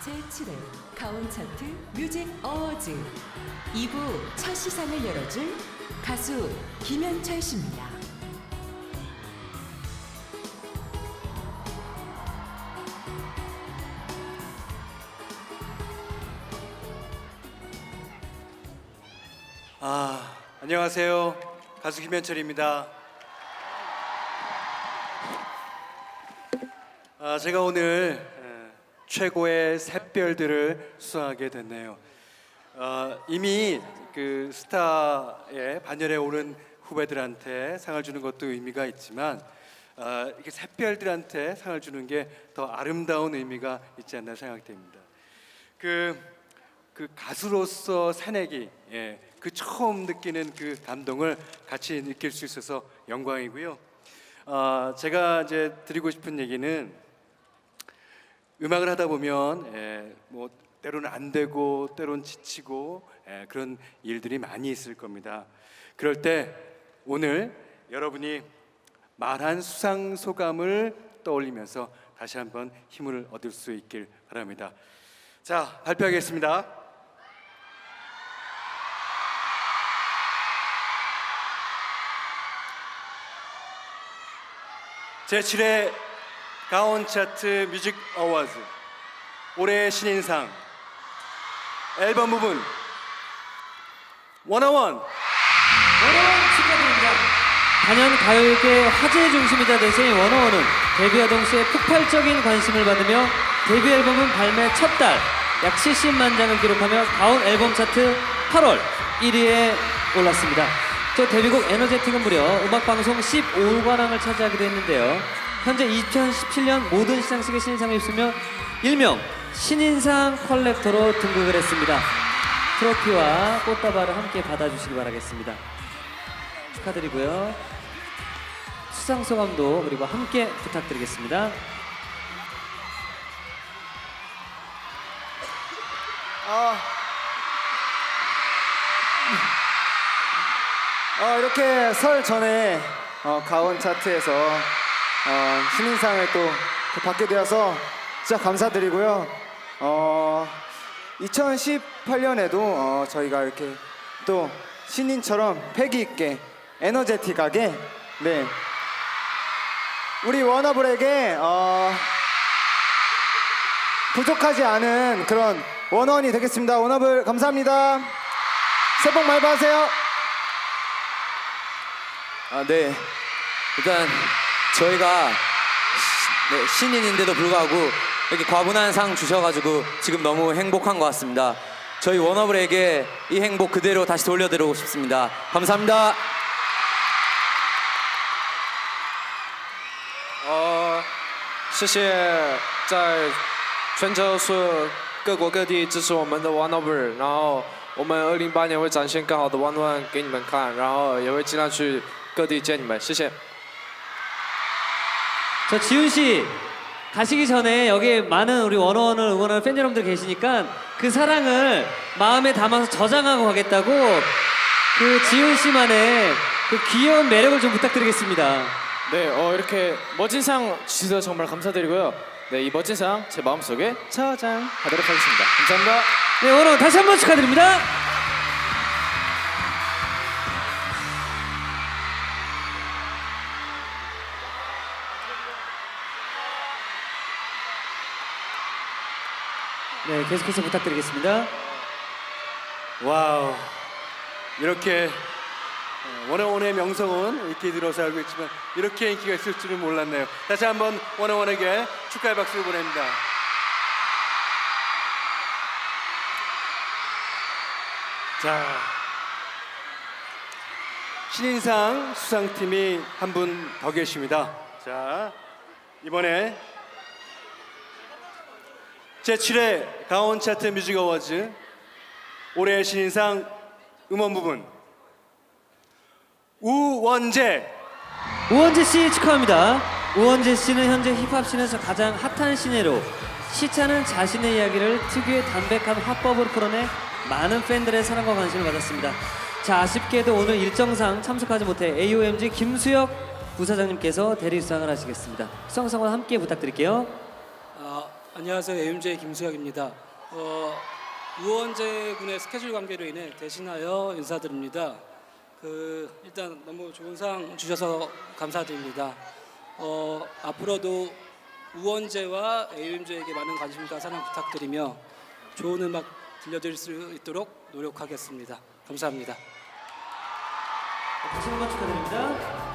제7회 가온차트 뮤직 어워즈 2부 첫 시상을 열어줄 가수 김현철 씨입니다. 아, 안녕하세요. 가수 김현철입니다. 아, 제가 오늘 에, 최고의 샛별들을 수상하게 됐네요. 아, 이미 그 스타의 반열에 오른 후배들한테 상을 주는 것도 의미가 있지만 아, 이렇게 샛별들한테 상을 주는 게 더 아름다운 의미가 있지 않나 생각됩니다. 그, 그 가수로서 새내기, 예, 그 처음 느끼는 그 감동을 같이 느낄 수 있어서 영광이고요. 아, 제가 이제 드리고 싶은 얘기는 음악을 하다 보면 예, 뭐 때로는 안 되고 때로는 지치고 예, 그런 일들이 많이 있을 겁니다. 그럴 때 오늘 여러분이 말한 수상 소감을 떠올리면서 다시 한번 힘을 얻을 수 있길 바랍니다. 자, 발표하겠습니다. 제7회 가온 차트 뮤직 어워즈 올해의 신인상 앨범 부분 원어원 원어원 축하드립니다. 단연 가요계 화제의 중심이 다 되신 원어원은 데뷔와 동시에 폭발적인 관심을 받으며 데뷔 앨범은 발매 첫 달 약 70만 장을 기록하며 가온 앨범 차트 8월 1위에 올랐습니다. 또 데뷔곡 에너제틱은 무려 음악방송 15관왕을 차지하기도 했는데요. 현재 2017년 모든 시상식에 신인상을 입으며 일명 신인상 컬렉터로 등극을 했습니다. 트로피와 꽃다발을 함께 받아주시기 바라겠습니다. 축하드리고요. 수상 소감도 그리고 함께 부탁드리겠습니다. 아, 어, 이렇게 설 전에 어, 가온 차트에서 어, 신인상을 또 받게 되어서 진짜 감사드리고요. 어, 2018년에도 어, 저희가 이렇게 또 신인처럼 패기 있게 에너제틱하게 네 우리 워너블에게 어, 부족하지 않은 그런 원원이 되겠습니다. 원업을 감사합니다. 새해 복 많이 받으세요. 아, 네. 일단 저희가 시- 네, 신인인데도 불구하고 이렇게 과분한 상 주셔가지고 지금 너무 행복한 것 같습니다. 저희 워너블에게 이 행복 그대로 다시 돌려드리고 싶습니다. 감사합니다. 呃，谢谢在全球所有各国各地支持我们的 One Over，然后我们二零八年会展现更好的 One One 给你们看，然后也会尽量去各地见你们，谢谢。 저 지훈 씨 가시기 전에 여기 많은 우리 원어원을 응원하는 팬 여러분들 계시니까 그 사랑을 마음에 담아서 저장하고 가겠다고 그 지훈 씨만의 그 귀여운 매력을 좀 부탁드리겠습니다. 네, 어, 이렇게 멋진 상 주셔서 정말 감사드리고요. 네, 이 멋진 상 제 마음속에 저장하도록 하겠습니다. 감사합니다. 네, 원어원 다시 한 번 축하드립니다. 네, 계속해서 부탁드리겠습니다. 와우 이렇게 어, 원어원의 명성은 이렇게 들어서 알고 있지만 이렇게 인기가 있을 줄은 몰랐네요. 다시 한번 원어원에게 축하의 박수 보냅니다. 자 신인상 수상팀이 한 분 더 계십니다. 자 이번에 제7회 가온 차트 뮤직 어워즈 올해의 신인상 음원 부분 우원재 우원재 씨 축하합니다. 우원재 씨는 현재 힙합 씬에서 가장 핫한 시네로 시차는 자신의 이야기를 특유의 담백한 화법으로 풀어내 많은 팬들의 사랑과 관심을 받았습니다. 자 아쉽게도 오늘 일정상 참석하지 못해 AOMG 김수혁 부사장님께서 대리 수상을 하시겠습니다. 수상 소감 함께 부탁드릴게요. 어, 안녕하세요. AMJ 김수혁입니다. 어, 우원재 군의 스케줄 관계로 인해 대신하여 인사드립니다. 그 일단 너무 좋은 상 주셔서 감사드립니다. 어, 앞으로도 우원재와 AMJ에게 많은 관심과 사랑 부탁드리며 좋은 음악 들려드릴 수 있도록 노력하겠습니다. 감사합니다. 다시 한번 축하드립니다.